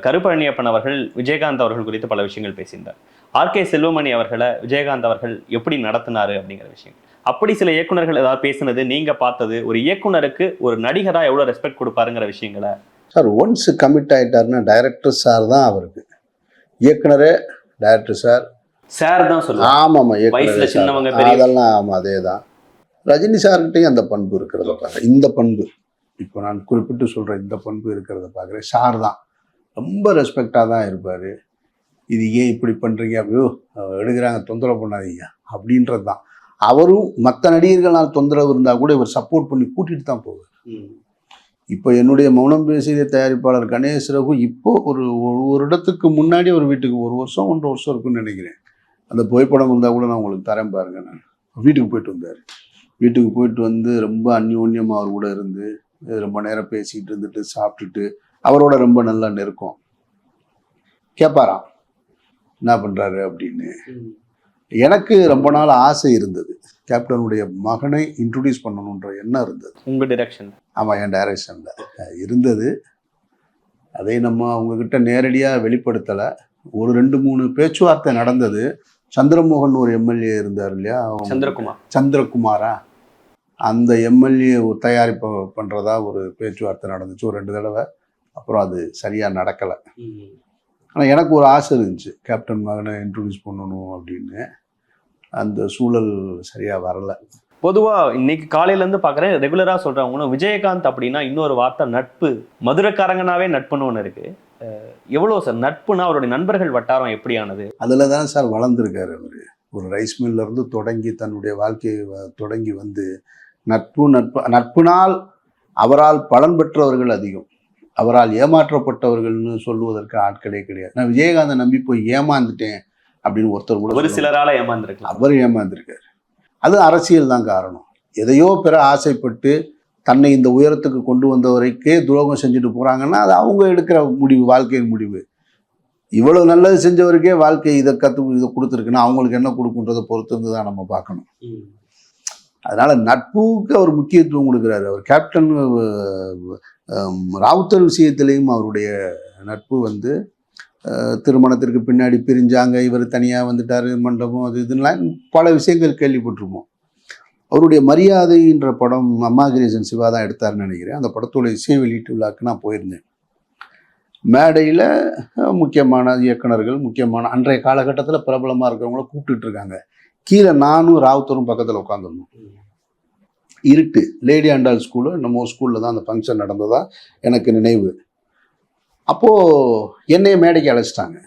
கருப்பழனியப்பன் அவர்கள் விஜயகாந்த் அவர்கள் குறித்து பல விஷயங்கள் பேசியிருந்தார். ஆர்கே செல்வமணி அவர்களை விஜயகாந்த் அவர்கள் எப்படி நடத்தினாரு அப்படிங்கிற விஷயம். அப்படி சில இயக்குனர்கள் ஏதாவது பேசுனது நீங்க பார்த்தது ஒரு இயக்குனருக்கு ஒரு நடிகரா எவ்வளவு ரெஸ்பெக்ட் கொடுப்பாருங்கிற விஷயங்களை? சார் ஒன்ஸ் கமிட் ஆயிட்டாருன்னா டைரக்டர் சார் தான் அவருக்கு. இயக்குனரே டைரக்டர் சார் சார் தான் சொல்லுவாங்க ஆமாம் வயசுல இயக்குனர் சின்னவங்க, அதெல்லாம் ஆமாம் அதே தான் ரஜினி சார்கிட்டையும் அந்த பண்பு இருக்கிறத பார்க்குறேன் இந்த பண்பு. இப்போ நான் குறிப்பிட்டு சொல்கிறேன் இந்த பண்பு இருக்கிறத பார்க்குறேன் சார் தான். ரொம்ப ரெஸ்பெக்டாக தான் இருப்பார். இது ஏன் இப்படி பண்ணுறீங்க அப்படியோ எடுக்கிறாங்க தொந்தரவு பண்ணாதீங்க. அப்படின்றது தான் அவரும் மற்ற நடிகர்களால் தொந்தரவு இருந்தால் கூட இவர் சப்போர்ட் பண்ணி கூட்டிகிட்டு தான் போவார். இப்போ என்னுடைய மௌனம் பேசிய தயாரிப்பாளர் கணேஷ் ரகு இப்போ ஒரு ஒரு இடத்துக்கு முன்னாடி ஒரு வீட்டுக்கு ஒரு வருஷம் ஒன்றரை வருஷம் இருக்குன்னு நினைக்கிறேன். அந்த புகைப்படம் இருந்தால் கூட நான் உங்களுக்கு தரேன் பாருங்க நான். வீட்டுக்கு போயிட்டு வந்தார். வீட்டுக்கு போயிட்டு வந்து ரொம்ப அந்யோன்யமாக அவர் கூட இருந்து ரொம்ப நேரம் பேசிக்கிட்டு இருந்துட்டு சாப்பிட்டுட்டு அவரோட ரொம்ப நல்லா நெருக்கம். கேட்பாராம் என்ன பண்ணுறாரு அப்படின்னு. எனக்கு ரொம்ப நாள் ஆசை இருந்தது. கேப்டனுடைய மகனை இன்ட்ரடியூஸ் பண்ணணுன்ற எண்ணம் இருந்தது. உங்க டிரெக்ஷன் ஆமாம் என் டைரக்ஷனில் இருந்தது. அதை நம்ம அவங்கக்கிட்ட நேரடியாக வெளிப்படுத்தலை. ஒரு ரெண்டு மூணு பேச்சுவார்த்தை நடந்தது. சந்திரமோகன் ஒரு எம்எல்ஏ இருந்தார் இல்லையா? சந்திரகுமார். சந்திரகுமாரா? அந்த எம்எல்ஏ தயாரிப்பு பண்ணுறதா ஒரு பேச்சுவார்த்தை நடந்துச்சு. ஒரு ரெண்டு தடவை. அப்புறம் அது சரியாக நடக்கலை. ஆனால் எனக்கு ஒரு ஆசை இருந்துச்சு. கேப்டன் மகனை இன்ட்ரடியூஸ் பண்ணணும் அப்படின்னு. அந்த சூழல் சரியாக வரல. பொதுவா இன்னைக்கு காலையில இருந்து பாக்குறேன் ரெகுலரா சொல்றவங்களும் விஜயகாந்த் அப்படின்னா இன்னொரு வார்த்தை நட்பு. மதுரைக்காரங்கனாவே நட்புன்னு ஒண்ணு இருக்கு. அஹ் எவ்வளவு சார் நட்புனா அவருடைய நண்பர்கள் வட்டாரம் எப்படியானது? அதில் தான் சார் வளர்ந்துருக்காரு அவர். ஒரு ரைஸ் மில்ல இருந்து தொடங்கி தன்னுடைய வாழ்க்கையை வ- தொடங்கி வந்து நட்பு நட்பு நட்பினால் அவரால் பலன் பெற்றவர்கள் அதிகம். அவரால் ஏமாற்றப்பட்டவர்கள்னு சொல்லுவதற்கு ஆட்களே கிடையாது. நான் விஜயகாந்தை நம்பி போய் ஏமாந்துட்டேன் அப்படின்னு ஒருத்தர் கூட ஒரு சிலரால ஏமாந்துருக்கலாம். அவர் ஏமாந்திருக்காரு. அது அரசியல் தான் காரணம். எதையோ பெற ஆசைப்பட்டு தன்னை இந்த உயரத்துக்கு கொண்டு வந்தவரைக்கே துரோகம் செஞ்சுட்டு போறாங்கன்னா அது அவங்க எடுக்கிற முடிவு வாழ்க்கையின் முடிவு. இவ்வளவு நல்லது செஞ்சவருக்கே வாழ்க்கை இதை கற்று இதை கொடுத்துருக்குன்னா அவங்களுக்கு என்ன கொடுக்குன்றதை பொறுத்து இருந்து தான் நம்ம பார்க்கணும். அதனால நட்புக்கு அவர் முக்கியத்துவம் கொடுக்குறாரு. அவர் கேப்டன் ராவுத்தர் விஷயத்திலையும் அவருடைய நட்பு வந்து திருமணத்திற்கு பின்னாடி பிரிஞ்சாங்க. இவர் தனியாக வந்துட்டார் மண்டபம் அது இதுலாம் பல விஷயங்கள் கேள்விப்பட்டிருப்போம். அவருடைய மரியாதைன்ற படம் அம்மா கிரேசன் சிவா தான் எடுத்தாருன்னு நினைக்கிறேன். அந்த படத்தோட இசை வெளியீட்டு விழாக்கு நான் போயிருந்தேன். மேடையில் முக்கியமான இயக்குனர்கள் முக்கியமான அன்றைய காலகட்டத்தில் பிரபலமாக இருக்கிறவங்கள கூப்பிட்டுட்டு இருக்காங்க. கீழே நானும் ராவுத்தரும் பக்கத்தில் உட்காந்துருந்தோம் இருட்டு. லேடி ஆண்டாள் ஸ்கூலு நம்ம ஸ்கூலில் தான் அந்த ஃபங்க்ஷன் நடந்ததா எனக்கு நினைவு. அப்போது என்னைய மேடைக்கு அழைச்சிட்டாங்க.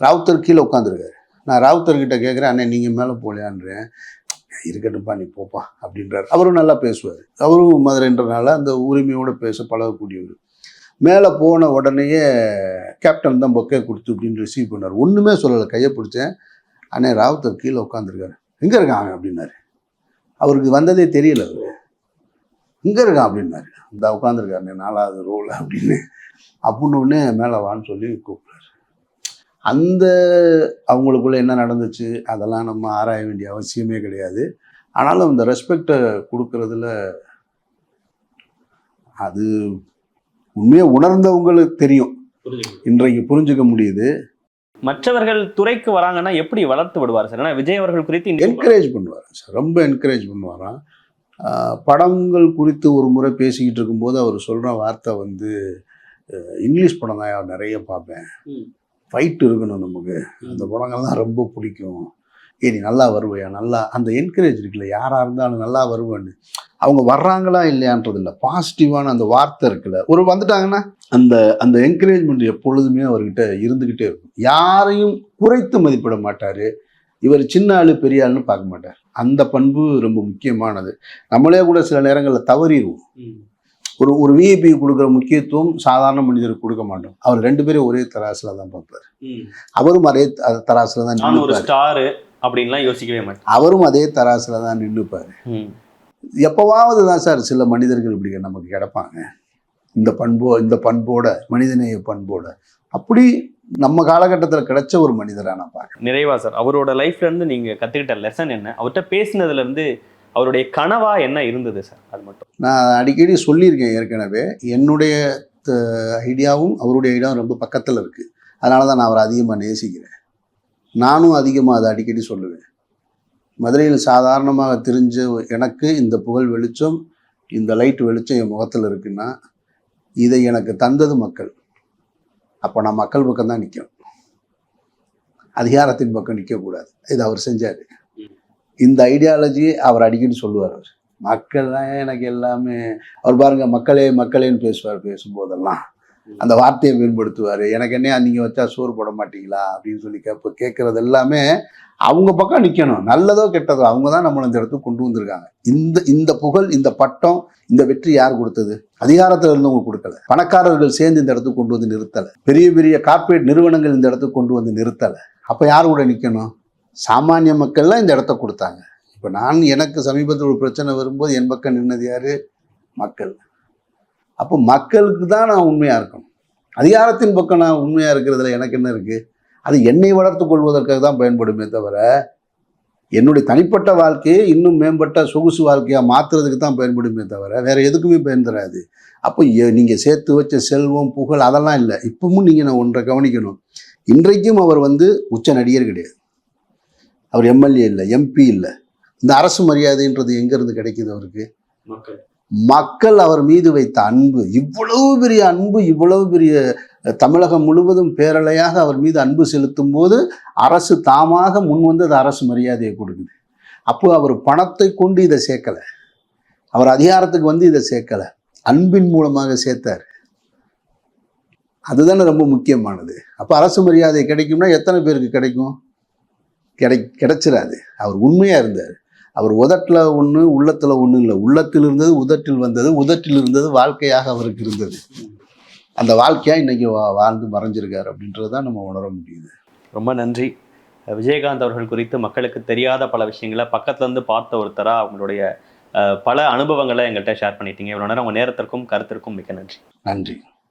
ராவுத்தர் கீழே உட்காந்துருக்காரு நான் ராவுத்தர்கிட்ட கேட்குறேன் அண்ணே நீங்கள் மேலே போகலையான்றேன் இருக்கட்டும்ப்பா நீ போப்பா அப்படின்றாரு. அவரும் நல்லா பேசுவார். அவரும் மதுரைன்றனால அந்த உரிமையோடு பேச பழகக்கூடியவர். மேலே போன உடனேயே கேப்டன் தான் பொக்கே கொடுத்து அப்படின்னு ரிசீவ் பண்ணார். ஒன்றுமே சொல்லலை. கையை பிடிச்சேன். அண்ணே ராவுத்தர் கீழே உட்காந்துருக்காரு எங்கே இருக்காங்க? அப்படின்னாரு. அவருக்கு வந்ததே தெரியல அவரு எங்கே இருக்கான் அப்படின்னாரு. இந்த உட்காந்துருக்காரு நாலாவது ரோல் அப்படின்னு. அப்படின்னு உடனே மேலே வான்னு சொல்லி கூப்பிட்றாரு. அந்த அவங்களுக்குள்ள என்ன நடந்துச்சு அதெல்லாம் நம்ம ஆராய வேண்டிய அவசியமே கிடையாது. ஆனாலும் அந்த ரெஸ்பெக்டை கொடுக்கறதுல அது உண்மையாக உணர்ந்தவங்களுக்கு தெரியும். இன்றைக்கு புரிஞ்சுக்க முடியுது. மற்றவர்கள் துறைக்கு வராங்கன்னா எப்படி வளர்த்து விடுவார் சார்? ஏன்னா விஜய் அவர்கள் குறித்து என்கரேஜ் பண்ணுவார் சார். ரொம்ப என்கரேஜ் பண்ணுவாராம். படங்கள் குறித்து ஒரு முறை பேசிக்கிட்டு இருக்கும்போது அவர் சொல்கிற வார்த்தை வந்து இங்கிலீஷ் படம் தான் நிறைய பார்ப்பேன். ஃபைட் இருக்கணும் நமக்கு. அந்த படங்கள்லாம் ரொம்ப பிடிக்கும். ஏ நீ நல்லா வருவையா? நல்லா அந்த என்கரேஜ் இருக்குல்ல யாராக இருந்தாலும் நல்லா வருவேன்னு. அவங்க வர்றாங்களா இல்லையான்றது இல்லை. பாசிட்டிவான அந்த வார்த்தை இருக்குல்ல. ஒரு வந்துட்டாங்கன்னா அந்த அந்த என்கரேஜ்மெண்ட் எப்பொழுதுமே அவர்கிட்ட இருந்துக்கிட்டே இருக்கும். யாரையும் குறைத்து மதிப்பிட மாட்டார். இவர் சின்ன ஆளு பெரிய ஆளுன்னு பார்க்க மாட்டார். அந்த பண்பு ரொம்ப முக்கியமானது. நம்மளே கூட சில நேரங்களில் தவறிடுவோம். ஒரு ஒரு விஐபி கொடுக்குற முக்கியத்துவம் சாதாரண மனிதருக்கு கொடுக்க மாட்டோம். அவர் ரெண்டு பேரும் ஒரே தராசுல தான் பார்ப்பார். அவரும் அதே தராசுல தான் நான் ஒரு நின்றுப்பார் ஸ்டாரு அப்படின்லாம் யோசிக்கவே மாட்டேன். அவரும் அதே தராசுல தான் நின்றுப்பார். எப்போவாவது தான் சார் சில மனிதர்கள் இப்படி நமக்கு கிடைப்பாங்க. இந்த பண்போ இந்த பண்போட மனிதநேய பண்போட. அப்படி நம்ம காலகட்டத்தில் கிடைச்ச ஒரு மனிதரா நான் பார்க்குறேன். நிறைவா சார். அவரோட லைஃப்ல இருந்து நீங்க கத்துக்கிட்ட லெசன் என்ன? அவர்கிட்ட பேசினதுல இருந்து அவருடைய கனவா என்ன இருந்தது சார்? அது மட்டும். நான் அடிக்கடி சொல்லியிருக்கேன் ஏற்கனவே. என்னுடைய ஐடியாவும் அவருடைய ஐடியாவும் ரொம்ப பக்கத்தில் இருக்குது அதனால தான் நான் அவரை அதிகமாக நேசிக்கிறேன். நானும் அதிகமாக அதை அடிக்கடி சொல்லுவேன். மதுரையில் சாதாரணமாக தெரிஞ்ச எனக்கு இந்த புகழ் வெளிச்சம் இந்த லைட் வெளிச்சம் என் முகத்தில் இருக்குன்னா இதை எனக்கு தந்தது மக்கள். அப்போ நான் மக்கள் பக்கம் தான் நிற்கும் அதிகாரத்தின் பக்கம் நிற்கக்கூடாது இது அவர் செஞ்சார். இந்த ஐடியாலஜி அவர் அடிக்கடி சொல்லுவார் அவர். மக்கள் தான் எனக்கு எல்லாமே. அவர் பாருங்கள் மக்களே மக்களேன்னு பேசுவார் பேசும்போதெல்லாம். அந்த வார்த்தையை மேம்படுத்துவார். எனக்கு என்ன நீங்கள் வச்சா சோறு போட மாட்டீங்களா? அப்படின்னு சொல்லி கேட்ப கேட்குறது எல்லாமே அவங்க பக்கம் நிற்கணும் நல்லதோ கெட்டதோ அவங்க தான் நம்மளை இந்த இடத்துக்கு கொண்டு வந்திருக்காங்க. இந்த இந்த புகழ் இந்த பட்டம் இந்த வெற்றி யார் கொடுத்தது? அதிகாரத்தில் இருந்தவங்க கொடுக்கல. பணக்காரர்கள் சேர்ந்து இந்த இடத்துக்கு கொண்டு வந்து நிறுத்தலை. பெரிய பெரிய கார்ப்பரேட் நிறுவனங்கள் இந்த இடத்துக்கு கொண்டு வந்து நிறுத்தலை. அப்போ யார் கூட நிற்கணும் சாமானிய மக்கள்லாம் இந்த இடத்த கொடுத்தாங்க. இப்போ நான் எனக்கு சமீபத்தில் ஒரு பிரச்சனை வரும்போது என் பக்கம் நின்னது யார்? மக்கள். அப்போ மக்களுக்கு தான் நான் உண்மையாக இருக்கணும். அதிகாரத்தின் பக்கம் நான் உண்மையாக இருக்கிறதுல எனக்கு என்ன இருக்குது அது என்னை வளர்த்து கொள்வதற்காக தான் பயன்படுமே தவிர என்னுடைய தனிப்பட்ட வாழ்க்கையை இன்னும் மேம்பட்ட சொகுசு வாழ்க்கையாக மாற்றுறதுக்கு தான் பயன்படுமே தவிர வேற எதுக்குமே பயன் தராது. அப்போ நீங்கள் சேர்த்து வச்ச செல்வம் புகழ் அதெல்லாம் இல்லை. இப்பவும் நீங்கள் நான் ஒன்றை கவனிக்கணும். இன்றைக்கும் அவர் வந்து உச்ச நடிகர் கிடையாது. அவர் எம்எல்ஏ இல்லை எம்பி இல்லை. இந்த அரசு மரியாதைன்றது எங்கேருந்து கிடைக்குது அவருக்கு? மக்கள் அவர் மீது வைத்த அன்பு இவ்வளவு பெரிய அன்பு இவ்வளவு பெரிய தமிழகம் முழுவதும் பேரலையாக அவர் மீது அன்பு செலுத்தும் போது அரசு தாமாக முன் வந்து அது அரசு மரியாதையை கொடுக்குது. அப்போ அவர் பணத்தை கொண்டு இதை சேர்க்கலை. அவர் அதிகாரத்துக்கு வந்து இதை சேர்க்கலை. அன்பின் மூலமாக சேர்த்தார். அதுதானே ரொம்ப முக்கியமானது. அப்போ அரசு மரியாதை கிடைக்கும்னா எத்தனை பேருக்கு கிடைக்கும்? கிடை கிடைச்சிடாது அவர் உண்மையாக இருந்தார். அவர் உதட்டில் ஒன்று உள்ளத்தில் ஒன்றும் இல்லை உள்ளத்தில் இருந்தது உதட்டில் வந்தது உதட்டில் இருந்தது வாழ்க்கையாக அவருக்கு இருந்தது. அந்த வாழ்க்கையாக இன்னைக்கு வா வாழ்ந்து மறைஞ்சிருக்காரு அப்படின்றது தான் நம்ம உணர முடியுது. ரொம்ப நன்றி. விஜயகாந்த் அவர்கள் குறித்து மக்களுக்கு தெரியாத பல விஷயங்களை பக்கத்துல இருந்து பார்த்த ஒருத்தரா அவங்களுடைய பல அனுபவங்களை எங்கள்கிட்ட ஷேர் பண்ணிட்டீங்க. இவ்வளவு நேரம் உங்க நேரத்திற்கும் கருத்திற்கும் மிக்க நன்றி. நன்றி.